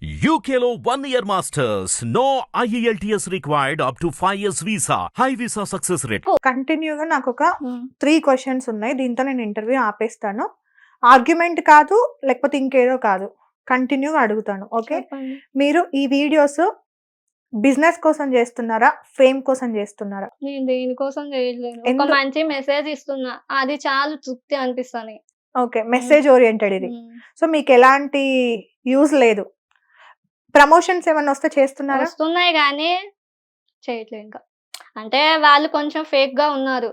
One year masters. No E IELTS required up to 5 years visa. High visa success rate. కంటిన్యూగా నాకు ఒక three questions ఉన్నాయి. దీంతో నేను ఇంటర్వ్యూ ఆపేస్తాను. ఆర్గ్యుమెంట్ కాదు లేకపోతే ఇంకేదో కాదు. కంటిన్యూగా అడుగుతాను ఓకే? మీరు ఈ వీడియోస్ బిజినెస్ కోసం చేస్తున్నారా? ఫేమ్ కోసం చేస్తున్నారా? నేను దేనికోసం చేయట్లేదు. ఒక మంచి మెసేజ్ ఇస్తున్నా. అది చాలు తృప్తి అనిపిస్తాను ఓకే మెసేజ్ ఓరియంటెడ్ ఇది. సో మీకు ఎలాంటి యూజ్ లేదు. ప్రమోషన్స్ ఏమైనా వస్తే చేస్తున్నారా? వస్తున్నాయి కానీ చేయట్లేదు ఇంకా. అంటే వాళ్ళు కొంచెం ఫేక్గా ఉన్నారు.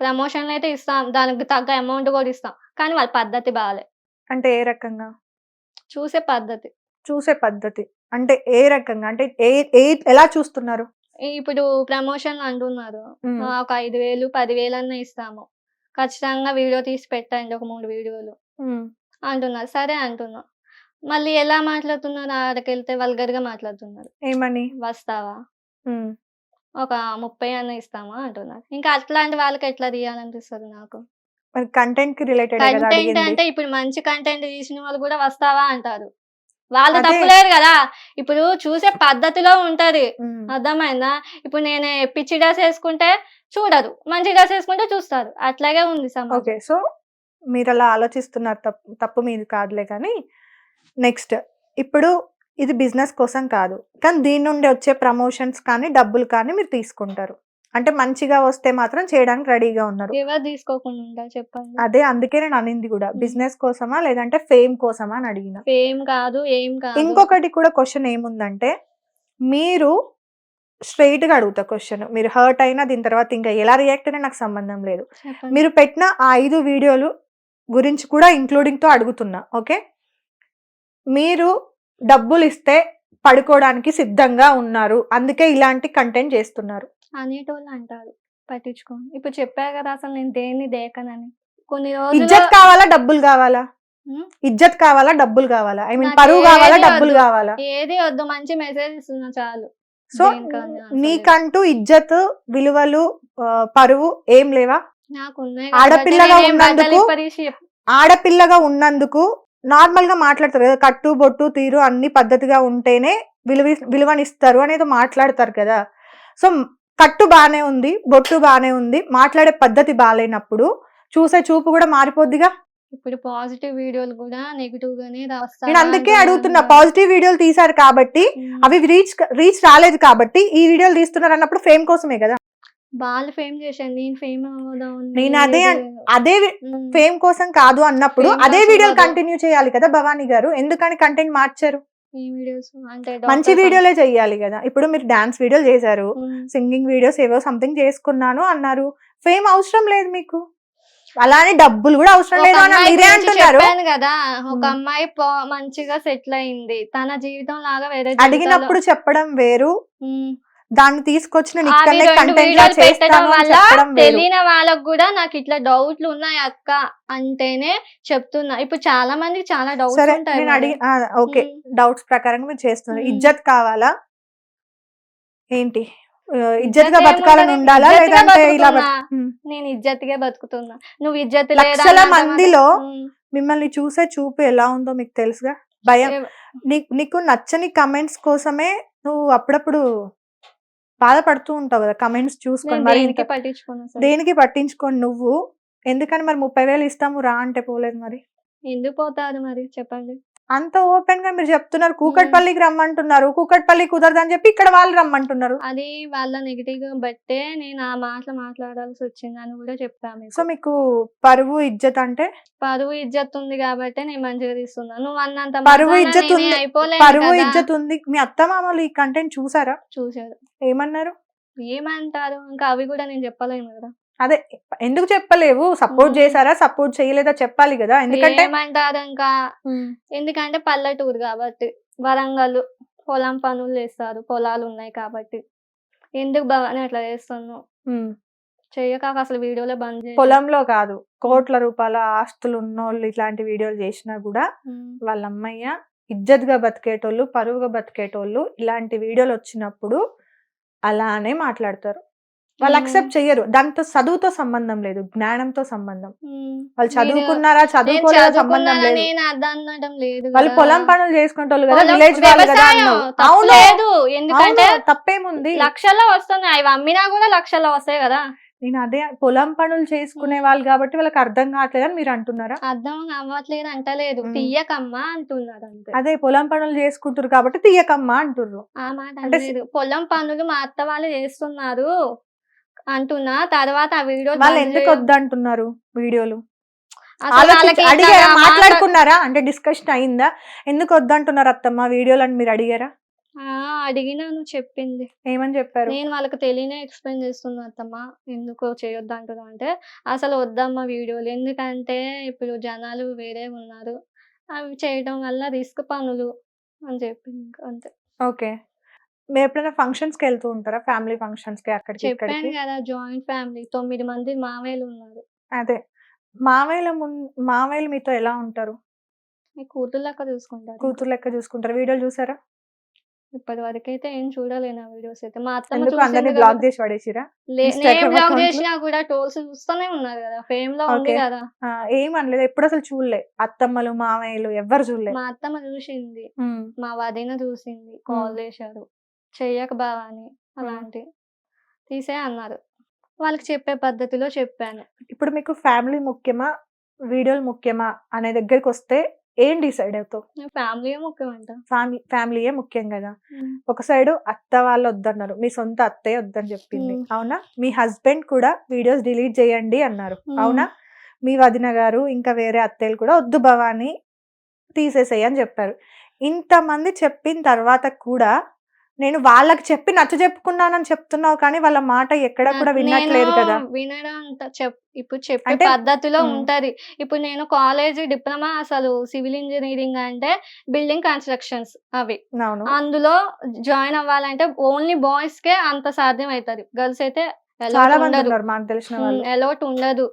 ప్రమోషన్లు అయితే ఇస్తాం. దానికి తగ్గ అమౌంట్ కూడా ఇస్తాం. కానీ వాళ్ళ పద్ధతి బాగాలే అంటే ఏ రకంగా? చూసే పద్ధతి. చూసే పద్ధతి. అంటే ఏ రకంగా? అంటే ఏ ఏ ఎలా చూస్తున్నారు? ఇప్పుడు ప్రమోషన్ అంటున్నారు. ఒక ఐదు వేలు పదివేలు అన్న ఇస్తాము. ఖచ్చితంగా వీడియో తీసి పెట్టండి ఒక మూడు వీడియోలు. అంటున్నారు. సరే అంటున్నా. మళ్ళీ ఎలా మాట్లాడుతున్నారు? ఆడకి వెళ్తే వల్గర్గా మాట్లాడుతున్నారు. ఏమని? వస్తావా. ఒక ముప్పై అన్న ఇస్తామా? అంటున్నారు. ఇంకా అట్లాంటి వాళ్ళకి ఎట్లా తీయాలనిపిస్తుంది నాకు? మరి కంటెంట్కి రిలేటెడ్ కంటెంట్ అంటే ఇప్పుడు మంచి కంటెంట్ తీసిన వాళ్ళు కూడా వస్తావా అంటారు. వాళ్ళు అదే. తప్పులేదు కదా! ఇప్పుడు చూసే పద్ధతిలో ఉంటది. అర్థమైందా? ఇప్పుడు నేను పిచ్చి డ్రెస్ వేసుకుంటే చూడరు. మంచి డ్రెస్ వేసుకుంటే చూస్తారు. అట్లాగే ఉంది సమాజం. ఓకే సో మీరు అలా ఆలోచిస్తున్నారు తప్పు తప్పు మీది కాదులే కానీ నెక్స్ట్. ఇప్పుడు ఇది బిజినెస్ కోసం కాదు. కానీ దీని నుండి వచ్చే ప్రమోషన్స్ కానీ డబ్బులు కానీ మీరు తీసుకుంటారు. అంటే మంచిగా వస్తే మాత్రం చేయడానికి రెడీగా ఉన్నారు. ఎవరు తీసుకోకుండా చెప్పండి. అదే అందుకే నేను అనింది కూడా. బిజినెస్ కోసమా లేదంటే ఫేమ్ కోసమా అని అడిగిన. ఏం కాదు ఏం కాదు. ఇంకొకటి కూడా క్వశ్చన్ ఏముందంటే మీరు స్ట్రైట్గా అడుగుతా క్వశ్చన్. మీరు హర్ట్ అయినా దీని తర్వాత ఇంకా ఎలా రియాక్ట్ అయినా నాకు సంబంధం లేదు. మీరు పెట్టిన ఆ ఐదు వీడియోలు గురించి కూడా ఇంక్లూడింగ్తో అడుగుతున్నా ఓకే? మీరు డబ్బులు ఇస్తే పడుకోవడానికి సిద్ధంగా ఉన్నారు. అందుకే ఇలాంటి కంటెంట్ చేస్తున్నారు. అనేటోళ్ళు అంటారు. పట్టించుకోండి ఇప్పుడు చెప్పా కదా అసలు నేను దేన్ని దేకనని. కొన్ని రోజులు ఇజ్జత్ కావాలా డబ్బులు కావాలా? ఉమ్, ఇజ్జత్ కావాలా డబ్బులు కావాలా? ఐ మీన్ నాకు పరువు కావాలా ఏది డబ్బులు వద్దు. కావాలా? ఏది వద్దు. మంచి మెసేజ్ ఇస్తున్నా చాలు. సో అసలు? నీకంటూ ఇజ్జత్ విలువలు ఆ, పరువు ఏం లేవా? నాకు ఉన్నాయి ఆడపిల్లగా నేనేం ఉన్నందుకు బట్టలు ఇప్పదీసి చెప్- ఆడపిల్లగా ఉన్నందుకు నార్మల్గా మాట్లాడతారు కదా కట్టు బొట్టు తీరు అన్ని పద్ధతిగా ఉంటేనే విలువ విలువనిస్తారు అనేది మాట్లాడతారు కదా. సో కట్టు బానే ఉంది బొట్టు బానే ఉంది మాట్లాడే పద్ధతి బాగాలేనప్పుడు చూసే చూపు కూడా మారిపోద్దిగా? ఇప్పుడు పాజిటివ్ వీడియోలు కూడా నెగిటివ్ గానే నేను అందుకే అడుగుతున్నా పాజిటివ్ వీడియోలు తీశారు కాబట్టి అవి రీచ్ రీచ్ రాలేదు కాబట్టి ఈ వీడియోలు తీస్తున్నారు అన్నప్పుడు ఫేమ్ కోసమే కదా. వాళ్ళు ఫేమ్ చేశాను. నేను ఫేమ్ అవ్వదాం నేను అదే అదే ఫేమ్ కోసం కాదు అన్నప్పుడు అదే వీడియోలు. కంటిన్యూ చేయాలి కదా భవానీ గారు? ఎందుకని కంటెంట్ మార్చారు? మంచి వీడియోలే చెయ్యాలి కదా. ఇప్పుడు మీరు డాన్స్ వీడియోలు చేశారు. సింగింగ్ వీడియోస్ ఏవో సంథింగ్ చేసుకున్నాను అన్నారు. ఫేమ్ అవసరం లేదు మీకు? అలానే డబ్బులు కూడా అవసరం లేదు మీరే అంటున్నారు. కదా. ఒక. అమ్మాయి మంచిగా సెటిల్ అయింది. తన జీవితం లాగా వేరే అడిగినప్పుడు చెప్పడం వేరు. దాన్ని తీసుకొచ్చిన పెట్టడం వల్ల తెలియని వాళ్ళకు కూడా నాకు ఇట్లా డౌట్లు ఉన్నాయి అక్క అంటేనే చెప్తున్నా ఇప్పుడు చాలా మందికి చాలా డౌట్స్ ఉంటాయి. అడిగి ఓకే. డౌట్స్ ప్రకారంగా మీరు చేస్తున్నారు. ఇజ్జత్ కావాలా ఏంటి ఆ, ఇజ్జత్ ఇజ్జత్గా బతకాలని? ఉండాలా ఇజ్జత్గా లేదంటే ఇలా. నేను ఇజ్జత్గా బతుకుతున్నా నువ్వు ఇజ్జత్ లక్షల మందిలో. మిమ్మల్ని చూసే చూపు ఎలా ఉందో మీకు తెలుసుగా భయం నీకు నచ్చని కమెంట్స్ కోసమే నువ్వు అప్పుడప్పుడు బాధపడుతూ ఉంటావు కదా కమెంట్స్ చూసుకొని మరి దేనికి పట్టించుకొని నువ్వు? ఎందుకని మరి ముప్పై వేలు ఇస్తాము రా అంటే పోలేదు మరి. ఎందుకు పోతారు మరి? చెప్పండి. అంత ఓపెన్గా మీరు చెప్తున్నారు. కూకట్పల్లికి రమ్మంటున్నారు. కూకట్పల్లి కుదరదని చెప్పి ఇక్కడ వాళ్ళు రమ్మంటున్నారు. అది వాళ్ళ నెగిటివ్గా బట్టే నేను ఆ మాటలు మాట్లాడాల్సి వచ్చింది అని కూడా చెప్పాను మీకు. సో మీకు పరువు ఇజ్జత్ అంటే? పరువు ఇజ్జత్ ఉంది కాబట్టి నేను మంచిగా తీస్తున్నా. నువ్వు అన్నంత పరువు ఇజ్జత్ ఉంది. పరువు. ఇజ్జత్ ఉంది. మీ అత్త మామలు ఈ కంటెంట్ చూసారా? చూశారు. ఏమన్నారు? ఏమంటారు? ఇంకా అవి కూడా నేను చెప్పలేను కదా. అదే ఎందుకు చెప్పలేవు? సపోర్ట్. చేశారా? సపోర్ట్ చేయలేదా? చెప్పాలి కదా? ఎందుకంటే ఏమంటారు ఇంకా? ఎందుకంటే పల్లెటూరు కాబట్టి వరంగల్ పొలం పనులు చేస్తారు. పొలాలు ఉన్నాయి కాబట్టి. ఎందుకు భవాని అట్లా చేస్తున్నావు. చెయ్యక అసలు వీడియోలో బంద్. పొలంలో కాదు కోట్ల రూపాయల ఆస్తులు ఉన్నోళ్ళు ఇట్లాంటి వీడియోలు చేసినా కూడా. వాళ్ళ అమ్మయ్య ఇజ్జత్గా బతికేటోళ్ళు పరువుగా బతికేటోళ్ళు ఇలాంటి వీడియోలు వచ్చినప్పుడు అలానే మాట్లాడతారు. వాళ్ళు. అక్సెప్ట్ చెయ్యరు. దాంతో చదువుతో సంబంధం లేదు జ్ఞానంతో సంబంధం. వాళ్ళు చదువుకున్నారా నేను చదువుకోలేదా సంబంధం లేదు. వాళ్ళు. పొలం పనులు చేసుకుంటారు కదా విలేజ్ లేదు. ఎందుకంటే తప్పేముంది? లక్షల్లో వస్తున్నాయి. అవి అమ్మినా కూడా లక్షల్లో వస్తాయి కదా. నేను అదే పొలం పనులు చేసుకునే వాళ్ళు కాబట్టి వాళ్ళకి అర్థం కావట్లేదు అని మీరు అంటున్నారా? అర్థం అవ్వట్లేదు అంటలేదు. తీయకమ్మా అంటున్నారు అంతే. అదే పొలం పనులు చేసుకుంటారు కాబట్టి తీయకమ్మా అంటుర్రు. ఆ మాట అంటే అనలేదు. పొలం పనులు మా అత్త వాళ్ళు చేస్తున్నారు. అంటున్నా. తర్వాత ఆ వీడియో వాళ్ళు ఎందుకు వద్దంటున్నారు వీడియోలు? అడిగారా? మాట్లాడుకున్నారా? అంటే డిస్కషన్ అయిందా? ఎందుకు వద్దంటున్నారు అత్తమ్మ? వీడియోలు అని మీరు అడిగారా? అడిగినాను చెప్పింది. ఏమని చెప్పారు? నేను వాళ్ళకి తెలియనే ఎక్స్ప్లెయిన్ చేస్తున్నా అత్తమ్మ. ఎందుకో చేయొద్దు అంటున్నా అంటే అసలు వద్దమ్మా వీడియోలు. ఎందుకంటే ఇప్పుడు జనాలు వేరే ఉన్నారు. అవి చేయడం వల్ల రిస్క్ పనులు అని చెప్పింది అంతే. ఓకే. మీరు ఎప్పుడైనా ఫంక్షన్స్కి వెళ్తూ ఉంటారా? ఫ్యామిలీ ఫంక్షన్స్కి అక్కడికి చెప్పాను ఇక్కడికి? కదా జాయింట్ ఫ్యామిలీ తొమ్మిది మంది మామయ్యలు ఉన్నారు. అదే. మామయ్యల ముందు మామయ్యలు మీతో ఎలా ఉంటారు? మీ కూతురు లెక్క చూసుకుంటారు కూతురు లెక్క చూసుకుంటారు. వీడియోలు చూసారా? ఇప్పటి వరకు అయితే ఏం చూడలేను ఆ వీడియోస్ అయితే. మా అత్తమ్మ ఎందుకు? అందరినీ చూసింది బ్లాక్ కాబట్టి- చేసి పడేసిరా? లే- Instagram నేను account లో? చేసినా కూడా టోల్స్ చూస్తూనే ఉన్నారు కదా. ఫేమ్లో ఉంది Okay. కదా. ఆ, ఏం అనలేదు. ఎప్పుడు అసలు చూడలే. అత్తమ్మలు మామయ్యలు ఎవ్వరు చూడలే. మా అత్తమ్మ చూసింది. మా వదిన చూసింది. కాల్ చేశారు. చెయ్యక బావా అని అలాంటి తీసే అన్నారు. వాళ్ళకి చెప్పే పద్ధతిలో చెప్పాను. ఇప్పుడు మీకు ఫ్యామిలీ ముఖ్యమా? వీడియోలు ముఖ్యమా? అనే దగ్గరికి వస్తే ఏం డిసైడ్ అవుతావు? ఫ్యామిలీ ముఖ్యం అంట ఫ్యామిలీ ఫ్యామిలీయే ముఖ్యం కదా. ఒక సైడ్ అత్త వాళ్ళు వద్దన్నారు మీ సొంత అత్తయ్య వద్దని చెప్పింది. అవునా? మీ హస్బెండ్ కూడా వీడియోస్ డిలీట్ చేయండి అన్నారు. అవునా? మీ వదిన గారు ఇంకా వేరే అత్తయ్యలు కూడా వద్దు భవాని తీసేసేయి అని చెప్పారు. ఇంతమంది చెప్పిన తర్వాత కూడా నేను వాళ్ళకి చెప్పి నచ్చ చెప్పుకున్నానని చెప్తున్నావు కానీ వాళ్ళ మాట ఎక్కడ కూడా వినట్లేదు కదా. వినడం ఇప్పుడు చెప్పే పద్ధతిలో. ఉంటది. ఇప్పుడు నేను కాలేజ్ డిప్లొమా అసలు సివిల్ ఇంజనీరింగ్ అంటే బిల్డింగ్ కన్స్ట్రక్షన్స్ అవి. అందులో జాయిన్ అవ్వాలంటే ఓన్లీ బాయ్స్ కే అంత సాధ్యం అవుతుంది గర్ల్స్ అయితే ఎలోట్ ఉండదు.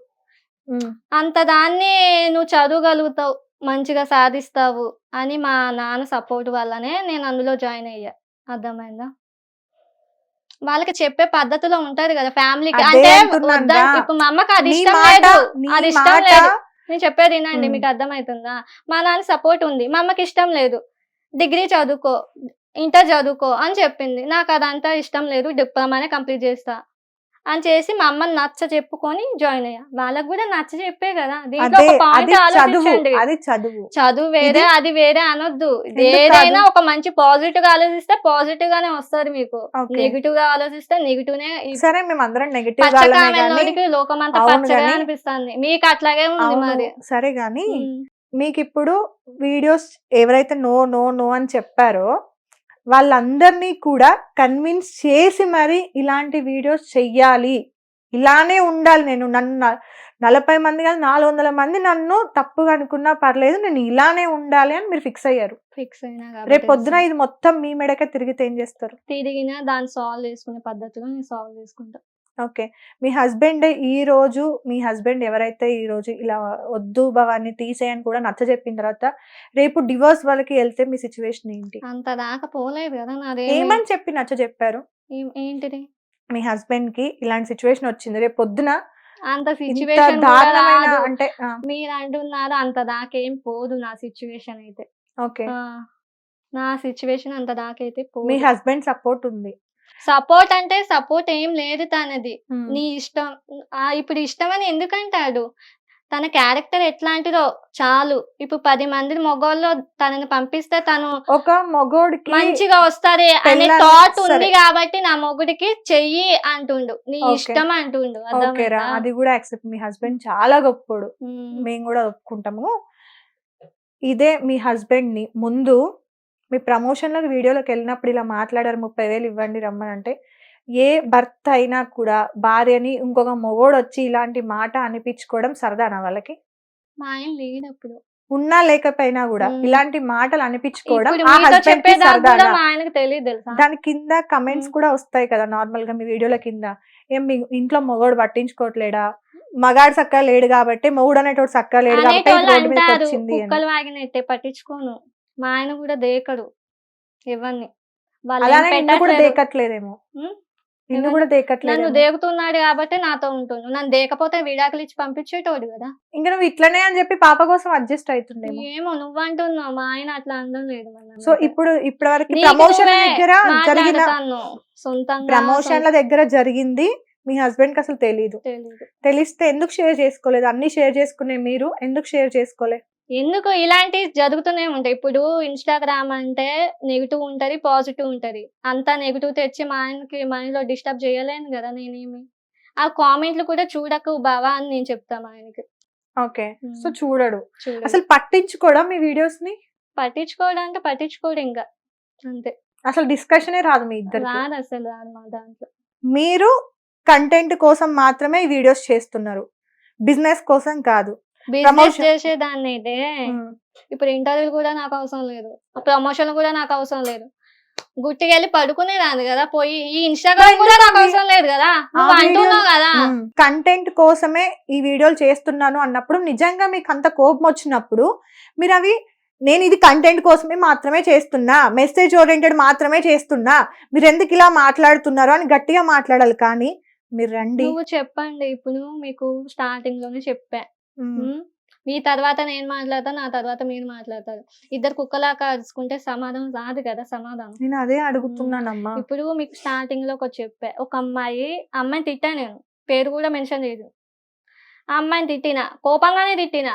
అంత దాన్ని నువ్వు చదవగలుగుతావు మంచిగా సాధిస్తావు అని మా నాన్న సపోర్ట్ వల్లనే నేను అందులో జాయిన్ అయ్యా. అర్థమైందా? వాళ్ళకి చెప్పే పద్ధతిలో ఉంటది కదా ఫ్యామిలీకి. అంటే. ఇప్పుడు మా అమ్మకి అది ఇష్టం లేదు. అది ఇష్టం లేదు. నేను చెప్పేది వినండి. మీకు అర్థమవుతుందా మా నాన్న సపోర్ట్ ఉంది. మా అమ్మకి ఇష్టం లేదు. డిగ్రీ చదువుకో ఇంటర్ చదువుకో అని చెప్పింది. నాకు అదంతా ఇష్టం లేదు. డిప్లొమానే కంప్లీట్ చేస్తా. అని చేసి మా అమ్మని నచ్చ చెప్పుకొని జాయిన్ అయ్యా. వాళ్ళకి కూడా నచ్చ చెప్పే కదా. దీంట్లో అదే ఒక అది పాయింట్ చదువు. ఆలోచించండి వేరే అది వేరే అనొద్దు. ఏదైనా? ఒక మంచి పాజిటివ్గా ఆలోచిస్తే పాజిటివ్ గానే వస్తుంది మీకు. నెగిటివ్గా ఆలోచిస్తే నెగిటివ్ నే సరే మేము అందరం నెగిటివ్ పచ్చగా గాని- అనిపిస్తుంది. మీకు అట్లాగే ఉంది మరి. సరే గాని. మీకు ఇప్పుడు వీడియోస్ ఎవరైతే నో నో నో అని చెప్పారో వాళ్ళందరినీ కూడా కన్విన్స్ చేసి మరి ఇలాంటి వీడియోస్ చెయ్యాలి. ఇలానే ఉండాలి నేను. నన్ను నలభై మంది కాదు నాలుగు వందల మంది నన్ను తప్పుగా అనుకున్నా పర్లేదు నేను ఇలానే ఉండాలి అని మీరు ఫిక్స్ అయ్యారు. ఫిక్స్ అయినా రేపు పొద్దున ఇది మొత్తం మీ మెడకే తిరిగితే ఏం చేస్తారు? తిరిగినా దాన్ని సాల్వ్ చేసుకునే పద్ధతిలో నేను సాల్వ్ చేసుకుంటా. ఓకే. మీ హస్బెండ్ ఈ రోజు మీ హస్బెండ్ ఎవరైతే ఈ రోజు ఇలా వద్దు భవాన్ని తీసేయని కూడా నచ్చ చెప్పిన తర్వాత రేపు డివోర్స్ వాళ్ళకి వెళ్తే మీ సిచ్యువేషన్ ఏంటి? అంత దాకా పోలేదు కదా నాదే ఏమని చెప్పి నచ్చ చెప్పారు? ఏంటిది? మీ హస్బెండ్కి ఇలాంటి సిచ్యువేషన్ వచ్చింది. రేపు పొద్దున అంత సిచ్యువేషన్ అంటే మీరు అంటున్నారు అంత దాకేం పోదు నా సిచ్యువేషన్ అయితే. ఓకే. నా సిచ్యువేషన్ అంత దాకైతే మీ హస్బెండ్ సపోర్ట్ ఉంది. సపోర్ట్ అంటే సపోర్ట్ ఏం లేదు తనది. నీ ఇష్టం ఆ, ఇప్పుడు ఇష్టం అని ఎందుకంటాడు? తన క్యారెక్టర్ ఎట్లాంటిదో చాలు. ఇప్పుడు పది మంది మొగోళ్ళు తనని పంపిస్తే తను ఒక మగోడికి మంచిగా వస్తది అనే థాట్. ఉంది కాబట్టి నా మొగుడికి చెయ్యి అంటుండు. నీ. ఇష్టం అంటుండు? అది కూడా యాక్సెప్ట్ మీ హస్బెండ్ చాలా గొప్పోడు. మేము కూడా ఒప్పుకుంటాము. ఇదే మీ హస్బెండ్ని ముందు మీ ప్రమోషన్లకు వీడియోలోకి వెళ్ళినప్పుడు ఇలా మాట్లాడారు ముప్పై వేలు ఇవ్వండి రమ్మని అంటే ఏ భర్త అయినా కూడా భార్యని ఇంకొక మొగోడు వచ్చి ఇలాంటి మాట అనిపించుకోవడం సరదానా వాళ్ళకి? మా ఆయన లేడు అప్పుడు ఉన్నా లేకపోయినా కూడా. ఇలాంటి మాటలు అనిపించుకోవడం ఇప్పుడు ఆ మీతో హస్బెండ్కి చెప్పేదాకా కూడా సరదానా మా ఆయనకు తెలియదు తెలుసా? దాని కింద కమెంట్స్. కూడా వస్తాయి కదా నార్మల్గా మీ వీడియోల కింద. ఏం మీ ఇంట్లో మొగోడు పట్టించుకోవట్లేడా? మగాడు సక్క లేడు కాబట్టి మొగుడు అనేటోడు సక్క లేడు కాబట్టి ఇది అనేటోళ్ళు రోడ్డు మీదకి అంటారు వచ్చింది అని. కుక్కలు వాగినట్టే పట్టించుకోను. మా ఆయన కూడా దేకడు అలానే నిన్ను కూడా. దేకట్లేదేమో? నిన్ను? కూడా నన్ను దేకట్లేదు దేకుతున్నాడు కాబట్టి నాతో ఉంటుండు. నన్ను దేకపోతే విడాకులు ఇచ్చి పంపించేటోడు కదా. ఇంకా నువ్వు ఇట్లనే అని చెప్పి పాప కోసం అడ్జస్ట్ అవుతుండేమో ఏమో నువ్వు అంటున్నావు. మా ఆయన అట్లా అనడం లేదు నన్ను. సో ఇప్పుడు ఇప్పటి వరకు ప్రమోషన్ దగ్గర జరిగిన మాట్లాడతాను సొంతంగా ప్రమోషన్ల దగ్గర జరిగింది. మీ హస్బెండ్కి అసలు తెలీదు. తెలిస్తే ఎందుకు షేర్ చేసుకోలేదు? అన్ని షేర్ చేసుకునే మీరు ఎందుకు షేర్ చేసుకోలే? ఎందుకు ఇలాంటివి జరుగుతూనే ఉంటాయి. ఇప్పుడు ఇన్స్టాగ్రామ్ అంటే నెగిటివ్ ఉంటది పాజిటివ్ ఉంటది. అంతా నెగిటివ్ తెచ్చి మా ఆయనకి మైండ్లో డిస్టర్బ్ చేయలేను కదా నేనేమి? ఆ కామెంట్లు కూడా చూడకు బావా అని నేను చెప్తాను ఆయనకి. ఓకే. సో చూడడు. చూడు అసలు పట్టించుకోవడం మీ వీడియోస్ని పట్టించుకోవడం అంటే పట్టించుకోడు ఇంకా. అంతే. అసలు డిస్కషనే రాదు మీ ఇద్దరు రాదు అసలు రాదు మా దాంట్లో. మీరు కంటెంట్ కోసం మాత్రమే ఈ వీడియోస్ చేస్తున్నారు. బిజినెస్ కోసం కాదు. బిజినెస్. చేసేదాన్ని అయితే ఇప్పుడు ఇంటర్వ్యూలు కూడా నాకు అవసరం లేదు. ప్రమోషన్ కూడా నాకు అవసరం లేదు. గుట్టికి వెళ్ళి పడుకునేదాన్ని కదా పోయి ఈ ఇన్స్టాగ్రామ్ కూడా నాకు అవసరం లేదు కదా నువ్వు అంటున్నావు కదా. కంటెంట్ కోసమే ఈ వీడియోలు చేస్తున్నాను అన్నప్పుడు నిజంగా మీకు అంత కోపం వచ్చినప్పుడు మీరు అవి నేను ఇది కంటెంట్ కోసమే మాత్రమే చేస్తున్నా మెసేజ్ ఓరియంటెడ్ మాత్రమే చేస్తున్నా మీరు ఎందుకు ఇలా మాట్లాడుతున్నారు అని గట్టిగా మాట్లాడాలి. కానీ మీరు రండి. నువ్వు చెప్పండి. ఇప్పుడు మీకు స్టార్టింగ్లోనే చెప్పా. మీ తర్వాత నేను మాట్లాడతా నా తర్వాత మీరు మాట్లాడతారు. ఇద్దరు కుక్కలా కలుసుకుంటే సమాధానం రాదు కదా సమాధానం. నేను అదే అడుగుతున్నానమ్మా. ఇప్పుడు మీకు స్టార్టింగ్లో ఒక చెప్పా ఒక అమ్మాయి అమ్మాయిని తిట్టా నేను. పేరు కూడా మెన్షన్ చేయదు ఆ అమ్మాయిని తిట్టిన కోపంగానే తిట్టిన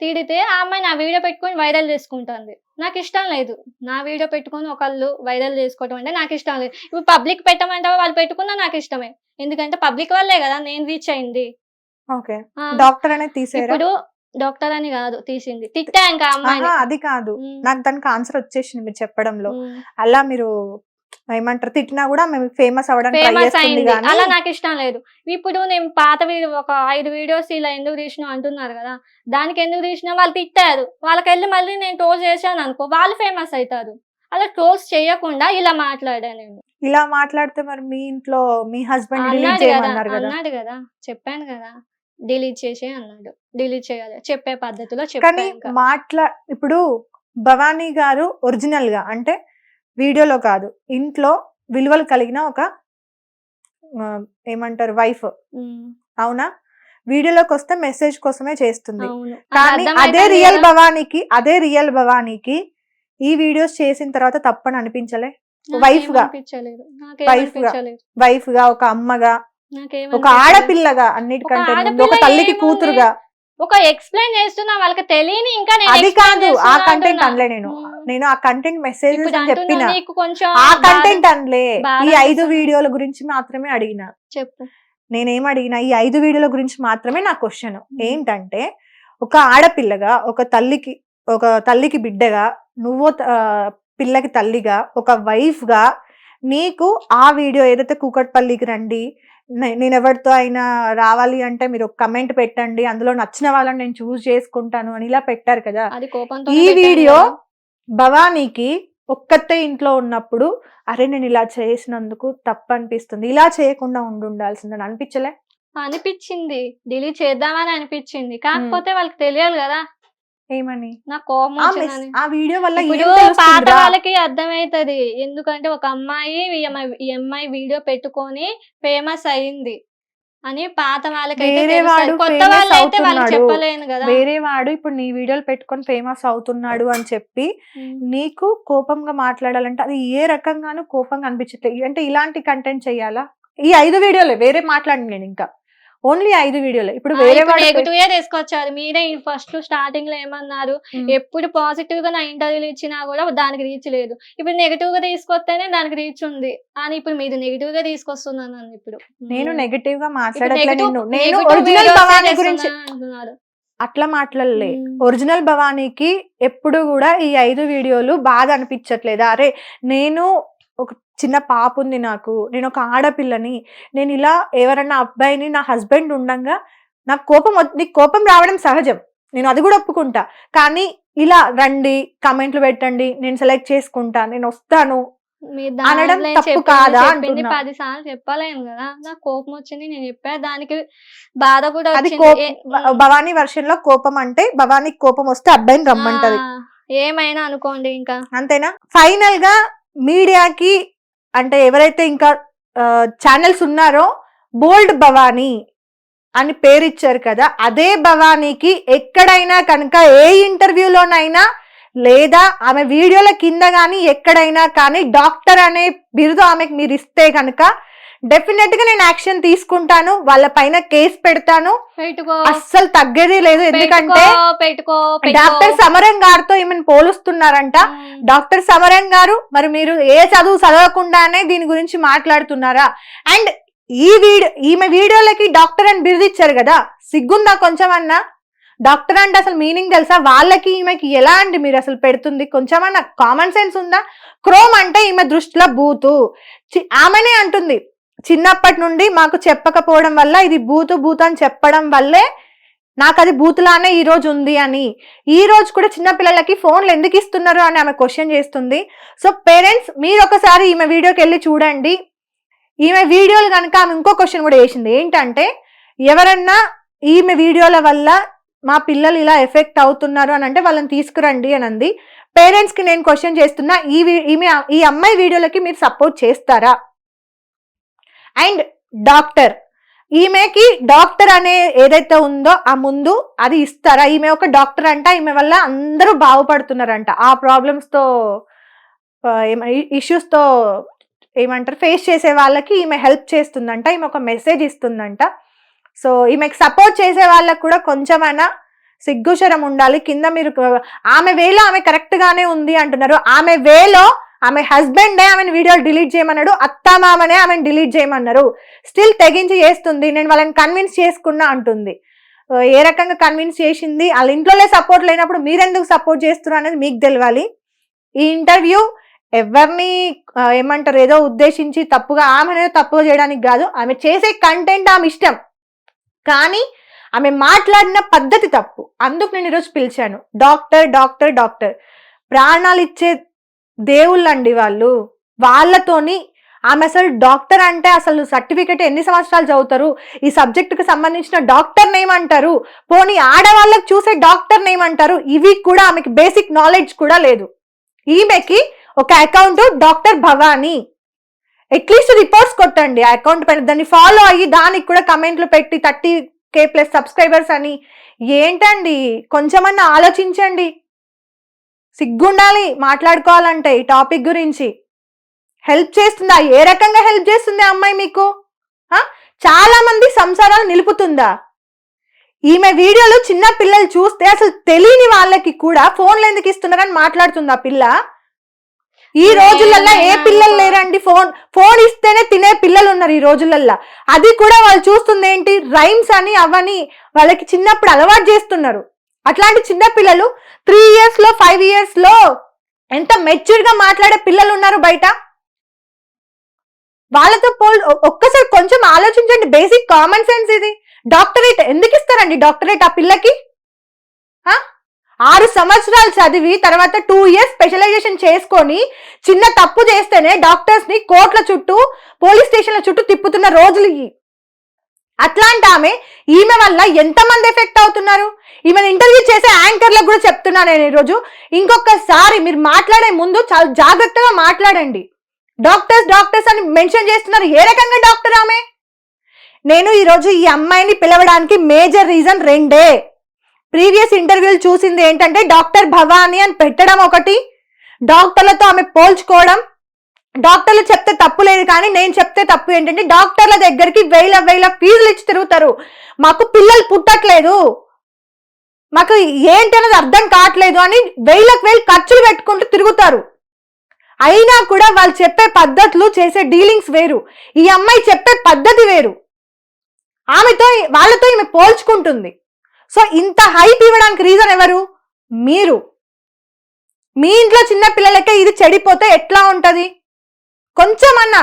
తిడితే ఆ అమ్మాయి నా వీడియో పెట్టుకొని వైరల్ చేసుకుంటుంది. నాకు ఇష్టం లేదు. నా వీడియో పెట్టుకొని ఒకళ్ళు వైరల్ చేసుకోవడం అంటే నాకు ఇష్టం లేదు. ఇప్పుడు పబ్లిక్ పెట్టమంటే వాళ్ళు పెట్టుకున్నా నాకు ఇష్టమే. ఎందుకంటే పబ్లిక్ వల్లే కదా నేను రీచ్ అయింది. ఓకే. డాక్టర్ అనేది తీసేరా? ఇప్పుడు డాక్టర్ అని కాదు తీసింది. తిట్టా ఇంకా అమ్మాయిని. ఆహా, అది కాదు. నాకు దానికి ఆన్సర్ వచ్చేసింది మీరు చెప్పడంలో. అలా మీరు ఏమంటారు? తిట్టినా కూడా మేము ఫేమస్ అవ్వడానికి ట్రై ఫేమస్ చేస్తుంది అయింది. కానీ అలా నాకు ఇష్టం లేదు. ఇప్పుడు నేను పాత వీడియో ఒక ఐదు వీడియోస్ ఇలా ఎందుకు తీసినావు అంటున్నారు కదా దానికి ఎందుకు తీసినా వాళ్ళు తిట్టారు. వాళ్ళకి వెళ్ళి మళ్ళీ నేను ట్రోల్ చేశాను అనుకో వాళ్ళు ఫేమస్ అవుతారు. అలా ట్రోల్స్ చేయకుండా ఇలా మాట్లాడా నేను. ఇలా మాట్లాడితే మరి మీ ఇంట్లో మీ హస్బెండ్ డిలీట్ అన్నాడు కదా చేయమన్నారు కదా. అన్నాడు కదా చెప్పాను కదా. డిలీట్ చేసే అన్నాడు. డిలీట్ చేయాలి. చెప్పే పద్ధతిలో కానీ చెప్పాను మాట్లా ఇప్పుడు భవానీ గారు ఒరిజినల్గా అంటే వీడియోలో కాదు ఇంట్లో విలువలు కలిగిన ఒక ఆ, ఏమంటారు వైఫ్. అవునా? వీడియోలోకి వస్తే మెసేజ్ కోసమే చేస్తుంది. అవును. కానీ అదే రియల్. భవానీకి అదే రియల్ భవానీకి ఈ వీడియోస్ చేసిన తర్వాత తప్పని అనిపించలే? wife గా. వైఫ్గా ఒక అమ్మగా ఒక. ఆడపిల్లగా అన్నిటికంటే ఒక తల్లికి? కూతురుగా ఒక ఎక్స్ప్లెయిన్ చేస్తున్నా వాళ్ళకి తెలియని ఇంకా నేను అది కాదు ఆ కంటెంట్. అనలే నేను. నేను ఆ కంటెంట్ మెసేజ్ చెప్పిన ఆ కంటెంట్ అనలే ఈ ఐదు. వీడియోల గురించి మాత్రమే అడిగిన చెప్పు నేనేం అడిగిన ఈ ఐదు వీడియోల గురించి మాత్రమే నా క్వశ్చన్ ఏంటంటే ఒక ఆడపిల్లగా ఒక తల్లికి ఒక తల్లికి బిడ్డగా నువ్వు పిల్లకి తల్లిగా ఒక వైఫ్గా నీకు ఆ వీడియో ఏదైతే కూకట్పల్లికి రండి నేను ఎవరితో అయినా రావాలి అంటే మీరు ఒక కమెంట్ పెట్టండి అందులో నచ్చిన వాళ్ళని నేను చూస్ చేసుకుంటాను అని ఇలా పెట్టారు కదా. ఈ వీడియో భవానీకి ఒక్కతే ఇంట్లో ఉన్నప్పుడు అరే నేను ఇలా చేసినందుకు తప్పు అనిపిస్తుంది ఇలా చేయకుండా ఉండి ఉండాల్సిందని అనిపించలే? అనిపించింది డిలీట్ చేద్దామని అనిపించింది. కాకపోతే వాళ్ళకి తెలియాలి కదా. ఏమని నాకు కోపం ఆ మెస్- వచ్చిందని ఆ వీడియో వల్ల ఇప్పుడు పాత? వాళ్ళకి అర్థమైతది ఎందుకంటే ఒక అమ్మాయి ఈ అమ్మాయి- వీడియో పెట్టుకొని ఫేమస్ అయింది అని పాత వాళ్ళకైతే. వాడు కొత్త famous వాళ్ళు అయితే వాళ్ళకి అవుతున్నాడు. చెప్పలేను కదా వేరే వాడు ఇప్పుడు నీ వీడియోలు పెట్టుకొని ఫేమస్ అవుతున్నాడు అని చెప్పి. నీకు కోపంగా మాట్లాడాలంటే అది ఏ రకంగానూ కోపంగా అనిపించట్లేదు అంటే ఇలాంటి కంటెంట్ చెయ్యాలా ఈ ఐదు వీడియోలే వేరే మాట్లాడి నేను ఇంకా ఓన్లీ ఐదు వీడియోలే. ఇప్పుడు వేరే నెగిటివ్ తీసుకొచ్చారు మీరే ఫస్ట్ స్టార్టింగ్లో ఏమన్నారు. ఎప్పుడు పాజిటివ్గా నా ఇంటర్వ్యూలు ఇచ్చినా కూడా దానికి రీచ్ లేదు. ఇప్పుడు నెగిటివ్గా తీసుకొస్తేనే దానికి రీచ్ ఉంది. అని ఇప్పుడు మీరు నెగిటివ్గా తీసుకొస్తున్నాను నన్ను ఇప్పుడు. నేను. నెగటివ్గా ఇప్పుడు మాట్లాడట్లే negative- నిన్ను నేను ఒరిజినల్ భవానీ గురించి. అట్లా మాట్లాడలే. ఒరిజినల్ భవానీకి ఎప్పుడు కూడా ఈ ఐదు వీడియోలు బాగా అనిపించట్లేదు. అరే నేను ఒక చిన్న పాప ఉంది నాకు నేను ఒక ఆడపిల్లని నేను ఇలా ఎవరన్నా అబ్బాయిని నా హస్బెండ్ ఉండంగా నాకు కోపం నీకు కోపం రావడం సహజం. నేను అది కూడా ఒప్పుకుంటా. కానీ ఇలా రండి కమెంట్లు పెట్టండి నేను సెలెక్ట్ చేసుకుంటా నేను వస్తాను. అనడం తప్పు కాదా. పది సార్లు చెప్పలేను కదా. నాకు కోపం వచ్చింది నేను చెప్పా దానికి బాధ కూడా అది భవానీ వర్షన్లో కోపం అంటే భవానీకి కోపం వస్తే అబ్బాయిని రమ్మంటది. ఏమైనా అనుకోండి ఇంకా. అంతేనా? ఫైనల్గా మీడియాకి అంటే ఎవరైతే ఇంకా ఛానల్స్ ఉన్నారో బోల్డ్ భవానీ అని పేరు ఇచ్చారు కదా అదే భవానీకి ఎక్కడైనా కనుక ఏ ఇంటర్వ్యూలోనైనా లేదా ఆమె వీడియోల కింద కానీ ఎక్కడైనా కానీ డాక్టర్ అనే బిరుదు ఆమెకు మీరు ఇస్తే కనుక డెఫినెట్గా నేను యాక్షన్ తీసుకుంటాను వాళ్ళ పైన కేసు పెడతాను. అస్సలు తగ్గేది లేదు ఎందుకంటే డాక్టర్ సమరం గారితో ఈమెను పోలుస్తున్నారంట. డాక్టర్ సమరం గారు మరి మీరు ఏ చదువు చదవకుండానే దీని గురించి మాట్లాడుతున్నారా? అండ్ ఈ వీడియో ఈమె వీడియోలకి డాక్టర్ అని బిరుదు ఇచ్చారు కదా సిగ్గుందా కొంచెం అన్నా డాక్టర్ అంటే అసలు మీనింగ్ తెలుసా? వాళ్ళకి ఈమెకి ఎలా అండి మీరు అసలు పెడుతుంది? కొంచెమన్నా కామన్ సెన్స్ ఉందా? క్రోమ్ అంటే ఈమె దృష్టిలో బూతు. ఆమెనే అంటుంది చిన్నప్పటి నుండి మాకు చెప్పకపోవడం వల్ల ఇది బూతు బూత్ అని చెప్పడం వల్లే నాకు అది బూతులానే ఈ రోజు ఉంది అని. ఈ రోజు కూడా చిన్నపిల్లలకి ఫోన్లు ఎందుకు ఇస్తున్నారు అని ఆమె క్వశ్చన్ చేస్తుంది. సో పేరెంట్స్ మీరు ఒకసారి ఈమె వీడియోకి వెళ్ళి చూడండి. ఈమె వీడియోలు కనుక ఆమె ఇంకో క్వశ్చన్ కూడా వేసింది ఏంటంటే ఎవరన్నా ఈమె వీడియోల వల్ల మా పిల్లలు ఇలా ఎఫెక్ట్ అవుతున్నారు అని అంటే వాళ్ళని తీసుకురండి అని అంది. పేరెంట్స్కి నేను క్వశ్చన్ చేస్తున్నా ఈ వీ- ఈమె ఈ అమ్మాయి వీడియోలకి మీరు సపోర్ట్ చేస్తారా? And doctor. ఈమెకి డాక్టర్ అనే ఏదైతే ఉందో ఆ ముందు అది ఇస్తారా? ఈమె ఒక డాక్టర్ అంట ఈమె వల్ల అందరూ బాగుపడుతున్నారంట. ఆ ప్రాబ్లమ్స్తో తో ఇష్యూస్తో ఏమంటారు? ఫేస్ చేసే వాళ్ళకి ఈమె హెల్ప్ చేస్తుందంట ఈమె ఒక మెసేజ్ ఇస్తుందంట. సో ఈమెకి సపోర్ట్ చేసే వాళ్ళకు కూడా కొంచెమైనా సిగ్గుశరం ఉండాలి. కింద మీరు ఆమె వేలో ఆమె కరెక్ట్గానే ఉంది అంటున్నారు. ఆమె వేలో ఆమె హస్బెండే ఆమెను వీడియోలు డిలీట్ చేయమన్నాడు అత్తమామనే ఆమెను డిలీట్ చేయమన్నారు. స్టిల్ తెగించి చేస్తుంది నేను వాళ్ళని కన్విన్స్ చేసుకున్నా అంటుంది. ఏ రకంగా కన్విన్స్ చేసింది? వాళ్ళ ఇంట్లోనే సపోర్ట్ లేనప్పుడు మీరెందుకు సపోర్ట్ చేస్తున్నారు అనేది మీకు తెలియాలి ఈ ఇంటర్వ్యూ ఎవరిని ఏమంటారు ఏదో ఉద్దేశించి తప్పుగా ఆమె తప్పుగా చేయడానికి కాదు ఆమె చేసే కంటెంట్ ఆమె ఇష్టం. కానీ ఆమె మాట్లాడిన పద్ధతి తప్పు. అందుకు నేను ఈరోజు పిలిచాను. Doctor doctor doctor. ప్రాణాలు ఇచ్చే దేవుళ్ళండి వాళ్ళు. వాళ్ళతోని ఆమె అసలు డాక్టర్ అంటే అసలు సర్టిఫికెట్ ఎన్ని సంవత్సరాలు చదువుతారు? ఈ సబ్జెక్టుకి సంబంధించిన డాక్టర్ నేమ్ అంటారు. పోనీ ఆడవాళ్ళకి చూసే డాక్టర్ నేమ్ అంటారు. ఇవి కూడా ఆమెకి బేసిక్ నాలెడ్జ్ కూడా లేదు. ఈమెకి ఒక account doctor Bhavani. At least reports కొట్టండి. ఆ అకౌంట్ పైన దాన్ని ఫాలో అయ్యి దానికి కూడా కమెంట్లు పెట్టి థర్టీ కే ప్లస్ సబ్స్క్రైబర్స్ అని. ఏంటండి? కొంచెమన్నా ఆలోచించండి. సిగ్గుండాలి మాట్లాడుకోవాలంటే ఈ టాపిక్ గురించి. హెల్ప్ చేస్తుందా? ఏ రకంగా హెల్ప్ చేస్తుంది అమ్మాయి మీకు? చాలా మంది సంసారాలు నిలుపుతుందా? ఈమె వీడియోలు చిన్న పిల్లలు చూస్తే అసలు తెలియని వాళ్ళకి కూడా ఫోన్లు ఎందుకు ఇస్తున్నారని మాట్లాడుతుంది ఆ పిల్ల? ఈ రోజులల్లో ఏ పిల్లలు లేరండి ఫోన్? ఫోన్ ఇస్తేనే తినే పిల్లలు ఉన్నారు ఈ రోజులల్లో. అది కూడా వాళ్ళు చూస్తుంది ఏంటి రైమ్స్ అని అవని వాళ్ళకి చిన్నప్పుడు అలవాటు చేస్తున్నారు. అట్లాంటి చిన్న పిల్లలు త్రీ ఇయర్స్లో ఫైవ్ ఇయర్స్లో ఎంత మెచ్యూర్గా మాట్లాడే పిల్లలు ఉన్నారు బయట? వాళ్ళతో పోల్ ఒక్కసారి కొంచెం ఆలోచించండి. బేసిక్ కామన్ సెన్స్ ఇది. డాక్టరేట్ ఎందుకు ఇస్తారండి డాక్టరేట్ ఆ పిల్లకి? ఆరు సంవత్సరాలు చదివి తర్వాత టూ ఇయర్స్ స్పెషలైజేషన్ చేసుకొని చిన్న తప్పు చేస్తేనే డాక్టర్స్ని కోర్టుల చుట్టూ పోలీస్ స్టేషన్ల చుట్టూ తిప్పుతున్న రోజులు ఇవి. అట్లాంటి ఆమె ఈమె వల్ల ఎంతమంది ఎఫెక్ట్ అవుతున్నారు? ఈమెను ఇంటర్వ్యూ చేసే యాంకర్లకు కూడా చెప్తున్నా నేను ఈరోజు. ఇంకొకసారి మీరు మాట్లాడే ముందు చాలా జాగ్రత్తగా మాట్లాడండి. డాక్టర్స్ డాక్టర్స్ అని మెన్షన్ చేస్తున్నారు. ఏ రకంగా డాక్టర్ ఆమె? నేను ఈరోజు ఈ అమ్మాయిని పిలవడానికి మేజర్ రీజన్ రెండే. ప్రీవియస్ ఇంటర్వ్యూలు చూసింది ఏంటంటే డాక్టర్ భవానీ అని పెట్టడం ఒకటి. డాక్టర్లతో ఆమె పోల్చుకోవడం డాక్టర్లు చెప్తే తప్పు లేదు కానీ నేను చెప్తే తప్పు ఏంటంటే డాక్టర్ల దగ్గరికి వేల వేల ఫీజులు ఇచ్చి తిరుగుతారు. మాకు పిల్లలు పుట్టట్లేదు. మాకు ఏంటి అనేది అర్థం కావట్లేదు అని వేలకు వేలు ఖర్చులు పెట్టుకుంటూ తిరుగుతారు. అయినా కూడా వాళ్ళు చెప్పే పద్ధతులు చేసే డీలింగ్స్ వేరు. ఈ అమ్మాయి చెప్పే పద్ధతి వేరు. ఆమెతో వాళ్ళతో ఈమె పోల్చుకుంటుంది. సో ఇంత హైప్ ఇవ్వడానికి రీజన్ ఎవరు? మీరు. మీ ఇంట్లో చిన్న పిల్లలకే ఇది చెడిపోతే ఎట్లా ఉంటుంది? కొంచెమన్నా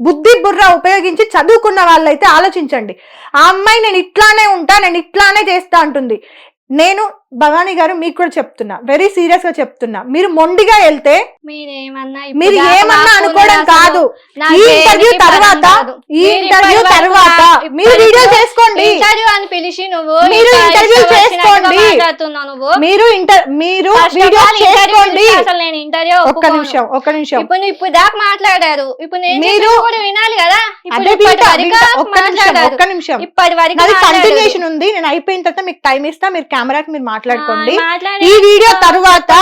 బుద్ధి బుర్ర ఉపయోగించి చదువుకున్న వాళ్ళైతే ఆలోచించండి. ఆ అమ్మాయి నేను ఇట్లానే ఉంటా నేను ఇట్లానే చేస్తా అంటుంది. నేను భవానీ గారు మీకు కూడా చెప్తున్నా. వెరీ సీరియస్గా చెప్తున్నా. మీరు మొండిగా వెళ్తే మీరు ఏమన్నా నాకు అనుకోవడం కాదు. ఈ ఇంటర్వ్యూ తర్వాత. ఈ ఇంటర్వ్యూ తర్వాత మీరు వీడియో చేసుకోండి. ఇంటర్వ్యూ అని పిలిచి నువ్వు మీరు ఇంటర్వ్యూ చేసుకోండి. మీరు ఇంటర్ మీరు వీడియో చేసుకోండి. అసలు నేను ఇంటర్వ్యూ ఒక్క నిమిషం ఒక్క నిమిషం. ఇప్పుడు నువ్వు ఇప్పుడు దాకా మాట్లాడారు. ఇప్పుడు నేను మీరు- కూడా వినాలి కదా. ఒక్క నిమిషం మాట్లాడారు ఇప్పటి వరకు మాట్లాడారు. కంటిన్యూషన్ ఉంది. నేను అయిపోయిన తర్వాత మీకు టైం ఇస్తా. మీరు కెమెరాకి మీరు మాట్లాడుకోండి ఈ వీడియో తర్వాత.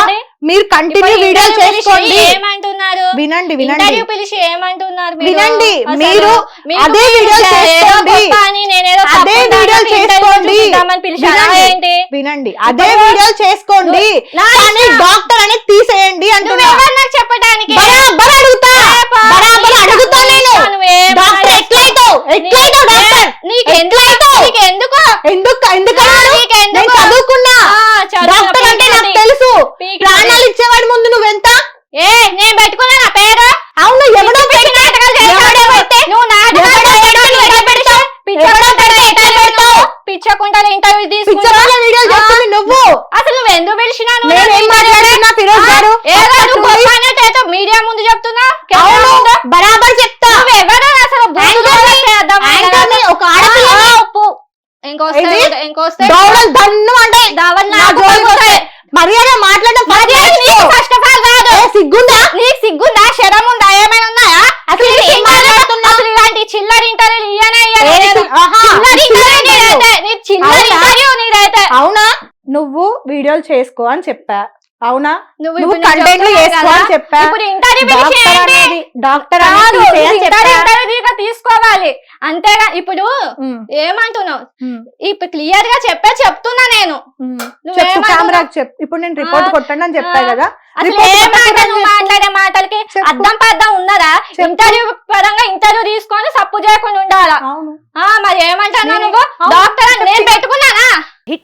మీరు కంటిన్యూ వీడియో చేసుకోండి ఏమంటున్నారు వినండి వినండి పిలిచి ఏమంటున్నారు మీరు? వినండి, మీరు అదే వీడియో చేసుకోండి. అదే వీడియో చేసుకోండి. వినండి. అదే వీడియో చేసుకోండి. డాక్టర్ అనేది తీసేయండి అంటున్నా నువ్వెవరు నాకు చెప్పడానికి బరాబర్ అడుగుతా ఏపా, బరాబర్ నీ అడుగుతా ఇష్టం, నేను నువ్వేం డాక్టర్ మాట్లాడుతున్నావు? ఎట్లయితావు ఎట్లయితావు డాక్టర్ నీకు ఎందుకు ఎట్లయితావు? నీకు ఎందుకు ఎందుకు ఎందుకు ఆ, అన్నాను? నీకెందుకు? నేను చదువుకున్నా ఆ, చదువుకున్న డాక్టర్ అంటే నాకు పీకినది. తెలుసు పీకినది. ప్రాణాలు ఇచ్చేవాడి ముందు నువ్వెంత ఏ నేను పెట్టుకున్నా నా పేరు అవును ఎవడో పిచ్చి నాటకాలు చేస్తావు ఎవడో నువ్వు. పెడితే? నువ్వు నాటకాలు ఎవడో చేస్తావు, పెడితే నువ్వు ఎట్లా ఎట్లా పెడతావు? ఎవడో పెడితే ఎట్లా పెడతావు? పిచ్చకుంటల ఇంటర్వ్యూ తీసుకుంటా పిచ్చవాళ్ళ వీడియోలు చేస్తుంది నువ్వు అసలు నువ్వు ఎందుకు పిలిచినా నువ్వు నేనేం నన్ను మాట్లాడుతున్నా ఫిరోజ్ గారు ఏదో అక్కడ నువ్వు చూడు. గొప్ప అన్నట్టయితే మీడియా ముందు చెప్తున్నా కెమెరా అవును ముందు. బరాబర్ చెప్తా నువ్వు ఎవరు అసలు బూతులు యాంకర్ని- వస్తే అర్థమైందా? యాంకర్ని ఒక ఆ, ఆడపిల్లని ఆ, ఉప్పు. ఇంకొస్తే ఇది? ఇంకొస్తే దోమలు దన్ను అంటే దావల్ నా నాకు జోలికి వస్తే పడిపోతాయి. మర్యాద మాట్లాడడం first మర్యాద నీకు నేర్చుకో. ఫస్ట్ ఆఫ్ ఆల్ రాదు ఏ, సిగ్గుందా నీకు సిగ్గుందా శరం ఉందా ఏమైనా ఉన్నాయా అసలు నీకు ఏం ఇంటర్వ్యూ- మాట్లాడుతున్నావ్? అసలు ఇలాంటి చిల్లర ఇంటర్వ్యూలు ఇయ్యనే ఇయ్యను ఏ, నేను. ఆహా, చిల్లర ఇంటర్వ్యూ చిల్లర నీదైతే. నీ చిల్లర అవునా? ఇంటర్వ్యూ నీదైతే. అవునా నువ్వు వీడియోలు చేసుకో అని చెప్పా. అవునా? నువ్వు కంటెంట్ చేసుకో అని చెప్పా. ఇప్పుడు ఇంటర్వ్యూ పిలిచి డాక్టర్ తీసుకోవాలి. అంతేగా ఇప్పుడు ఏమంటున్నావు? ఇప్పుడు క్లియర్గా చెప్పే చెప్తున్నా నేను? కెమెరాకి చెప్పు. ఇప్పుడు నేను రిపోర్ట్ కొట్టండి అని చెప్పా. కదా. మాట్లాడే? మాటలకి. అర్థం పర్థం ఉన్నదా. ఇంటర్వ్యూ పరంగా ఇంటర్వ్యూ తీసుకొని సప్పు చేయకుండా ఉండాలా? మరి నేను- నువ్వు? డాక్టర్ అని నేను పెట్టుకున్నానా హిట్